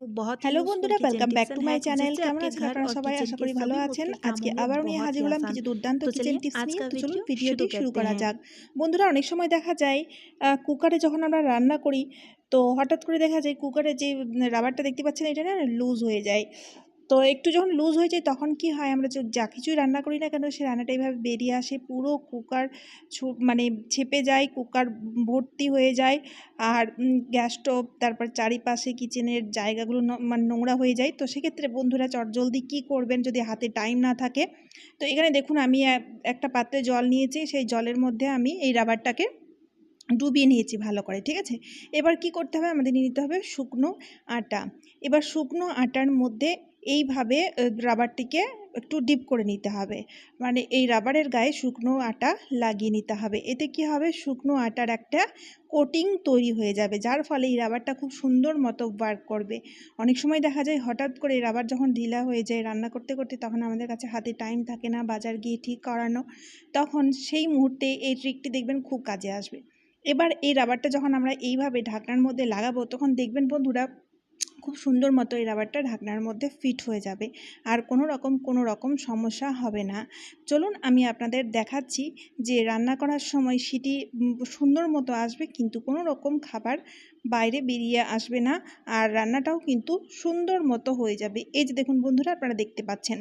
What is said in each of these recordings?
Hello বন্ধুরা welcome back to my channel কেমন আছেন আপনারা সবাই আশা করি ভালো আছেন আজকে আবার নিয়ে হাজির হলাম কিছু দুর্দান্ত কিচেন টিপস নিয়ে তো চলুন ভিডিওটি শুরু করা যাক বন্ধুরা অনেক সময় দেখা যায় কুকারে যখন আমরা রান্না করি তো হঠাৎ করে দেখা যায় কুকারে যে রাবারটা দেখতে পাচ্ছেন এটা না লুজ হয়ে যায়। তো একটু যখন লুজ হয়ে যায় তখন কি হয়? আমরা যা কিছুই রান্না করি না কেন সে রান্নাটা এইভাবে বেরিয়ে আসে, পুরো কুকার মানে ছেপে যায় কুকার ভর্তি হয়ে যায় আর গ্যাস স্টোভ তারপর চারিপাশে কিচেনের জায়গাগুলো মানে নোংরা হয়ে যায়। তো সেক্ষেত্রে বন্ধুরা চটজলদি কী করবেন যদি হাতে টাইম না থাকে? তো এখানে দেখুন আমি একটা পাত্রে জল নিয়েছি, সেই জলের মধ্যে আমি এই রাবারটাকে ডুবিয়ে নিয়েছি ভালো করে, ঠিক আছে? এবার কি করতে হবে? আমাদের নিয়ে নিতে হবে শুকনো আটা। এবার শুকনো আটার মধ্যে এইভাবে রাবারটিকে একটু ডিপ করে নিতে হবে। মানে এই রাবারের গায়ে শুকনো আটা লাগিয়ে নিতে হবে। এতে কি হবে? শুকনো আটার একটা কোটিং তৈরি হয়ে যাবে, যার ফলে এই রাবারটা খুব সুন্দর মতো ওয়ার্ক করবে। অনেক সময় দেখা যায়, হঠাৎ করে রাবার যখন ঢিলা হয়ে যায় রান্না করতে করতে, তখন আমাদের কাছে হাতে টাইম থাকে না বাজার গিয়ে ঠিক করানো। তখন সেই মুহূর্তে এই ট্রিকটি দেখবেন খুব কাজে আসবে। এবার এই রাবারটা যখন আমরা এইভাবে ঢাকনার মধ্যে লাগাবো, তখন দেখবেন বন্ধুরা খুব সুন্দর মতো এই রাবারটা ঢাকনার মধ্যে ফিট হয়ে যাবে। আর কোনো রকম কোনো রকম সমস্যা হবে না। চলুন আমি আপনাদের দেখাচ্ছি যে রান্না করার সময় সেটি সুন্দর মতো আসবে কিন্তু কোনো রকম খাবার বাইরে বেরিয়ে আসবে না আর রান্নাটাও কিন্তু সুন্দর মতো হয়ে যাবে। এই যে দেখুন বন্ধুরা, আপনারা দেখতে পাচ্ছেন।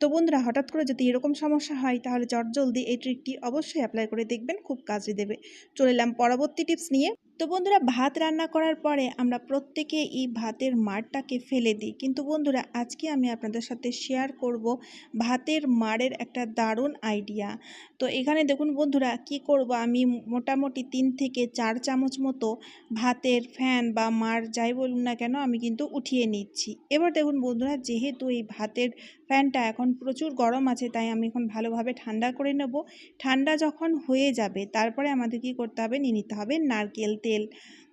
তো বন্ধুরা, হঠাৎ করে যদি এরকম সমস্যা হয় তাহলে চটজলদি এই ট্রিকটি অবশ্যই অ্যাপ্লাই করে দেখবেন, খুব কাজে দেবে। চলে এলাম পরবর্তী টিপস নিয়ে। তো বন্ধুরা, ভাত রান্না করার পরে আমরা প্রত্যেকে এই ভাতের মাড়টাকে ফেলে দিই। কিন্তু বন্ধুরা, আজকে আমি আপনাদের সাথে শেয়ার করব ভাতের মারের একটা দারুণ আইডিয়া তো এখানে দেখুন বন্ধুরা, কি করব আমি মোটামুটি তিন থেকে চার চামচ মতো ভাতের ফ্যান বা মার যাই বলুন না কেন, আমি কিন্তু উঠিয়ে নিচ্ছি। এবার দেখুন বন্ধুরা, যেহেতু এই ভাতের ফ্যানটা এখন প্রচুর গরম আছে, তাই আমি এখন ভালোভাবে ঠান্ডা করে নেব। ঠান্ডা যখন হয়ে যাবে, তারপরে আমাদের কি করতে হবে, নিয়ে নিতে হবে নারকেল তেল।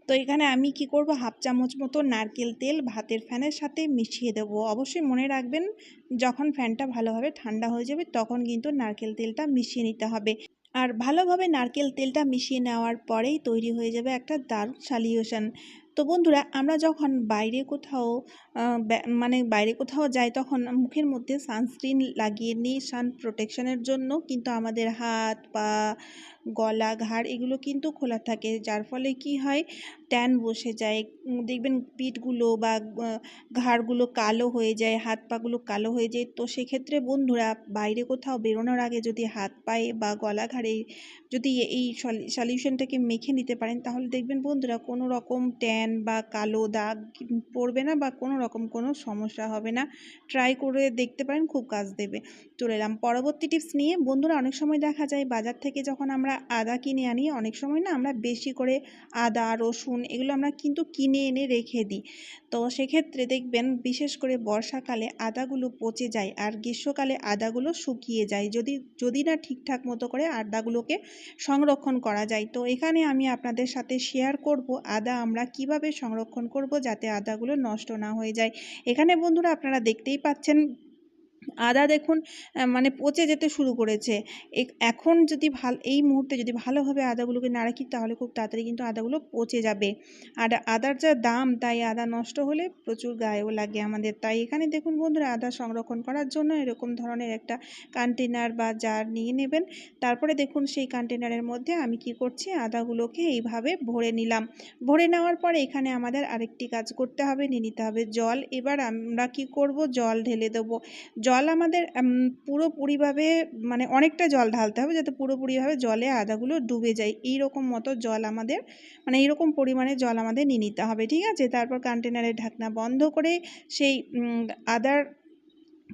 তো এখানে আমি কি করব? হাফ চামচ মতো নারকেল তেল ভাতের ফ্যানের সাথে মিশিয়ে দেব। অবশ্যই মনে রাখবেন, যখন ফ্যানটা ভালোভাবে ঠান্ডা হয়ে যাবে, তখন কিন্তু নারকেল তেলটা মিশিয়ে নিতে হবে। আর ভালোভাবে নারকেল তেলটা মিশিয়ে নেওয়ার পরেই তৈরি হয়ে যাবে একটা দারুণ সালিউশন তো বন্ধুরা, আমরা যখন বাইরে কোথাও মানে বাইরে কোথাও যাই তখন মুখের মধ্যে সানস্ক্রিন লাগিয়ে নিই, সান প্রোটেকশনের জন্য। কিন্তু আমাদের হাত, পা, গলা, ঘাড় এগুলো কিন্তু খোলা থাকে। যার ফলে কি হয় ট্যান বসে যায়। দেখবেন পিঠগুলো বা ঘাড়গুলো কালো হয়ে যায়, হাত পাগুলো কালো হয়ে যায়। তো সেক্ষেত্রে বন্ধুরা, বাইরে কোথাও বেরোনোর আগে যদি হাত পায়ে বা গলা ঘাড়ে যদি এই সলিউশনটাকে মেখে নিতে পারেন, তাহলে দেখবেন বন্ধুরা কোনো রকম ট্যান বা কালো দাগ পড়বে না বা কোনো রকম কোনো সমস্যা হবে না। ট্রাই করে দেখতে পারেন, খুব কাজ দেবে। চলে এলাম পরবর্তী টিপস নিয়ে। বন্ধুরা, অনেক সময় দেখা যায় বাজার থেকে যখন আমরা আদা কিনে আনি, অনেক সময় না আমরা বেশি করে আদা, রসুন এগুলো আমরা কিন্তু কিনে এনে রেখে দিই। তো সেক্ষেত্রে দেখবেন বিশেষ করে বর্ষাকালে আদাগুলো পচে যায় আর গ্রীষ্মকালে আদাগুলো শুকিয়ে যায়। যদি যদি না ঠিকঠাক মতো করে আদাগুলোকে সংরক্ষণ করা যায়। তো এখানে আমি আপনাদের সাথে শেয়ার করব আদা আমরা কীভাবে সংরক্ষণ করব যাতে আদাগুলো নষ্ট না হয়ে যায়। এখানে বন্ধুরা আপনারা দেখতেই পাচ্ছেন আদা দেখুন মানে পচে যেতে শুরু করেছে। এখন যদি ভালো, এই মুহূর্তে যদি ভালোভাবে আদাগুলোকে না রাখি, তাহলে খুব তাড়াতাড়ি কিন্তু আদাগুলো পচে যাবে। আর আদার যা দাম, তাই আদা নষ্ট হলে প্রচুর গায়েও লাগে আমাদের। তাই এখানে দেখুন বন্ধুরা, আদা সংরক্ষণ করার জন্য এরকম ধরনের একটা কন্টেনার বা জার নিয়ে নেবেন। তারপরে দেখুন সেই কন্টেনারের মধ্যে আমি কি করছি, আদাগুলোকে এইভাবে ভরে নিলাম। ভরে নেওয়ার পরে এখানে আমাদের আরেকটি কাজ করতে হবে, নিয়ে নিতে হবে জল। এবার আমরা কি করব? জল ঢেলে দেবো। জল আমাদের পুরোপুরিভাবে মানে অনেকটা জল ঢালতে হবে যাতে পুরোপুরিভাবে জলে আদাগুলো ডুবে যায়। এই রকম মতো জল আমাদের মানে এইরকম পরিমাণে জল আমাদের নিয়ে নিতে হবে, ঠিক আছে? তারপর কন্টেনারের ঢাকনা বন্ধ করে সেই আদার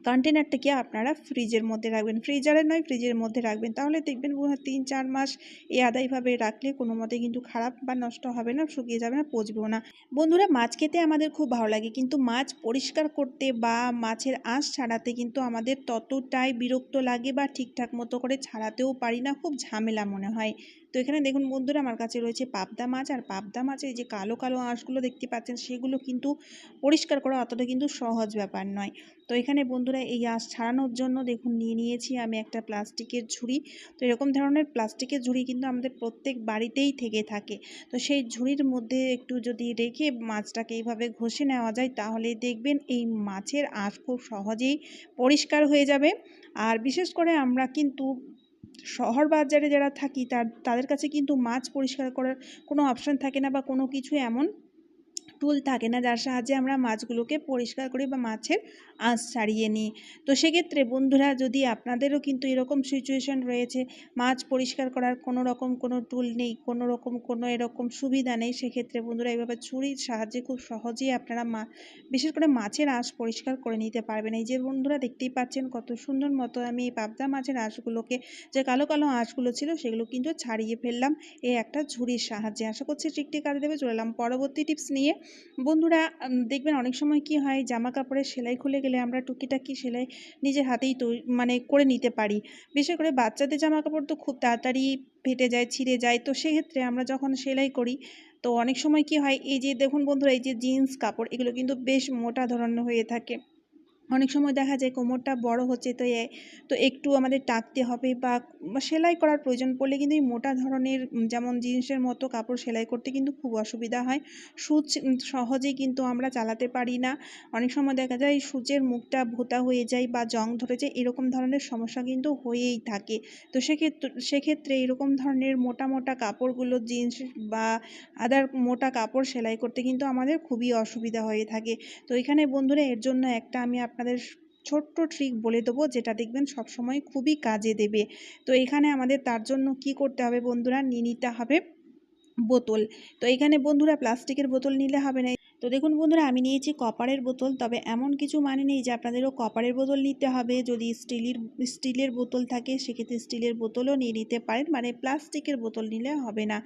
কন্টেনারটাকে আপনারা ফ্রিজের মধ্যে রাখবেন? ফ্রিজারে নয় ফ্রিজের মধ্যে রাখবেন। তাহলে দেখবেন তিন, চার মাস এই আদা এইভাবে রাখলে কোনো মতে কিন্তু খারাপ বা নষ্ট হবে না, শুকিয়ে যাবে না, পচবেও না। বন্ধুরা, মাছ খেতে আমাদের খুব ভালো লাগে, কিন্তু মাছ পরিষ্কার করতে বা মাছের আঁশ ছাড়াতে কিন্তু আমাদের ততটাই বিরক্ত লাগে বা ঠিকঠাক মতো করে ছাড়াতেও পারি না, খুব ঝামেলা মনে হয়। এখানে দেখুন বন্ধুরা আমার কাছে রয়েছে পাবদা মাছ, আর পাবদা মাছের যে কালো কালো আঁশগুলো দেখতে পাচ্ছেন সেগুলো কিন্তু পরিষ্কার করা অতটা কিন্তু সহজ ব্যাপার নয়। তো এখানে বন্ধুরা এই আঁশ ছাড়ানোর জন্য দেখুন নিয়ে নিয়েছি আমি একটা প্লাস্টিকের ঝুড়ি। তো এরকম ধরনের প্লাস্টিকের ঝুড়ি কিন্তু আমাদের প্রত্যেক বাড়িতেই থেকে থাকে। তো সেই ঝুড়ির মধ্যে একটু যদি রেখে মাছটাকে এইভাবে ঘষে নেওয়া যায় তাহলে দেখবেন এই মাছের আঁশ খুব সহজেই পরিষ্কার হয়ে যাবে। আর বিশেষ করে আমরা কিন্তু শহর বাজারে যারা থাকি তার, তাদের কাছে কিন্তু মাছ পরিষ্কার করার কোনো অপশন থাকে না বা কোনো কিছু এমন টুল থাকে না, যার সাহায্যে আমরা মাছগুলোকে পরিষ্কার করি বা মাছের আঁশ ছাড়িয়ে নিই। তো সেক্ষেত্রে বন্ধুরা, যদি আপনাদেরও কিন্তু এরকম সিচুয়েশন রয়েছে, মাছ পরিষ্কার করার কোনো রকম কোনো টুল নেই, কোনো রকম কোনো এরকম সুবিধা নেই, সেক্ষেত্রে বন্ধুরা এইভাবে ছুরির সাহায্যে খুব সহজেই আপনারা মা, বিশেষ করে মাছের আঁশ পরিষ্কার করে নিতে পারবেন। এই যে বন্ধুরা, দেখতেই পাচ্ছেন কত সুন্দর মতো আমি এই পাবদা মাছের আঁশগুলোকে, যে কালো কালো আঁশগুলো ছিল, সেগুলো কিন্তু ছাড়িয়ে ফেললাম। এই একটা ঝুড়ির সাহায্যে। আশা করছি ট্রিকটি কাজে দেবে, চলে এলাম পরবর্তী টিপস নিয়ে। বন্ধুরা দেখবেন অনেক সময় কি হয় জামা কাপড়ের সেলাই খুলে গেলে আমরা টুকিটাকি সেলাই নিজের হাতেই মানে করে নিতে পারি। বিশেষ করে বাচ্চাদের জামা কাপড় তো খুব তাড়াতাড়ি ফেটে যায়, ছিঁড়ে যায়। তো সেক্ষেত্রে আমরা যখন সেলাই করি, তো অনেক সময় কি হয়, এই যে দেখুন বন্ধুরা, এই যে জিন্স কাপড়, এগুলো কিন্তু বেশ মোটা ধরনের হয়ে থাকে। অনেক সময় দেখা যায় কোমরটা বড় হচ্ছে, তো এ, তো একটু আমাদের টাকতে হবে বা সেলাই করার প্রয়োজন পড়লে কিন্তু এই মোটা ধরনের যেমন জিন্সের মতো কাপড় সেলাই করতে কিন্তু খুব অসুবিধা হয়। সূচ সহজেই কিন্তু আমরা চালাতে পারি না। অনেক সময় দেখা যায় সূচের মুখটা ভোতা হয়ে যায় বা জং ধরে যায় এরকম ধরনের সমস্যা কিন্তু হয়েই থাকে। তো সেক্ষেত্রে সেক্ষেত্রে এরকম ধরনের মোটা মোটা কাপড়গুলো, জিন্স বা আদার মোটা কাপড় সেলাই করতে কিন্তু আমাদের খুবই অসুবিধা হয়ে থাকে। তো এখানে বন্ধুরা, এর জন্য একটা আমি আপনাদের ছোট্ট ট্রিক বলে দেবো, যেটা দেখবেন সবসময় খুবই কাজে দেবে। তো এখানে আমাদের তার জন্য কি করতে হবে বন্ধুরা? নিয়ে নিতে হবে বোতল। তো এখানে বন্ধুরা প্লাস্টিকের বোতল নিলে হবে না। তো দেখুন বন্ধুরা, আমি নিয়েছি কপারের বোতল, তবে এমন কিছু মানে নেই যে আপনাদেরও কপারের বোতল নিতে হবে। যদি স্টিলের স্টিলের বোতল থাকে, সেক্ষেত্রে স্টিলের বোতলও নিয়ে নিতে পারেন। মানে প্লাস্টিকের বোতল নিলে হবে না।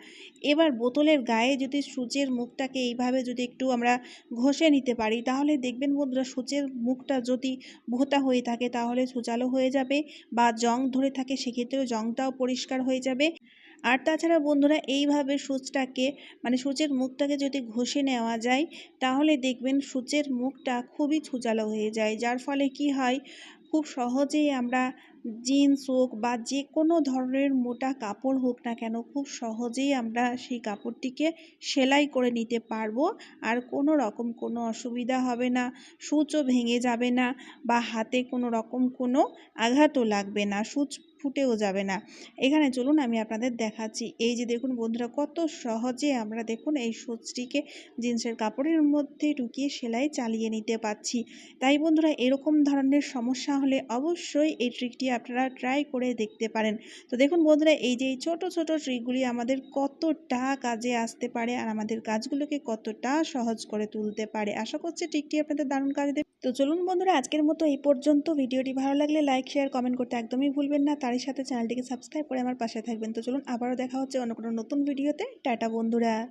এবার বোতলের গায়ে যদি সূচের মুখটাকে এইভাবে যদি একটু আমরা ঘষে নিতে পারি, তাহলে দেখবেন বন্ধুরা সূচের মুখটা যদি ভোতা হয়ে থাকে, তাহলে সূচালো হয়ে যাবে বা জং ধরে থাকে, সেক্ষেত্রেও জংটাও পরিষ্কার হয়ে যাবে। আর তাছাড়া বন্ধুরা এইভাবে সূচটাকে মানে সূচের মুখটাকে যদি ঘষে নেওয়া যায়, তাহলে দেখবেন সূচের মুখটা খুবই ছুচালো হয়ে যায়। যার ফলে কি হয়, খুব সহজেই আমরা জিন্স হোক বা যে কোনো ধরনের মোটা কাপড় হোক না কেন, খুব সহজেই আমরা সেই কাপড়টিকে সেলাই করে নিতে পারব। আর কোনো রকম কোনো অসুবিধা হবে না, সূচও ভেঙে যাবে না বা হাতে কোনো রকম কোনো আঘাতও লাগবে না। সূচ ফুটেও যাবে না। এখানে চলুন আমি আপনাদের দেখাচ্ছি। এই যে দেখুন বন্ধুরা, কত সহজে আমরা দেখুন এই সূচটিকে জিন্সের কাপড়ের মধ্যে ঢুকিয়ে সেলাই চালিয়ে নিতে পারছি। তাই বন্ধুরা, এরকম ধরনের সমস্যা হলে অবশ্যই এই ট্রিকটি আপনারা ট্রাই করে দেখতে পারেন। তো দেখুন বন্ধুরা, এই যে এই ছোটো ছোটো ট্রিকগুলি আমাদের কতটা কাজে আসতে পারে আর আমাদের কাজগুলোকে কতটা সহজ করে তুলতে পারে। আশা করছি ট্রিকটি আপনাদের দারুণ কাজে দেবে। তো চলুন বন্ধুরা, আজকের মতো এই পর্যন্ত। ভিডিওটি ভালো লাগলে লাইক, শেয়ার, কমেন্ট করতে একদমই ভুলবেন না। তারই সাথে চ্যানেলটিকে সাবস্ক্রাইব করে আমার পাশে থাকবেন। তো চলুন আবারও দেখা হচ্ছে অন্য কোনো নতুন ভিডিওতে। টাটা বন্ধুরা।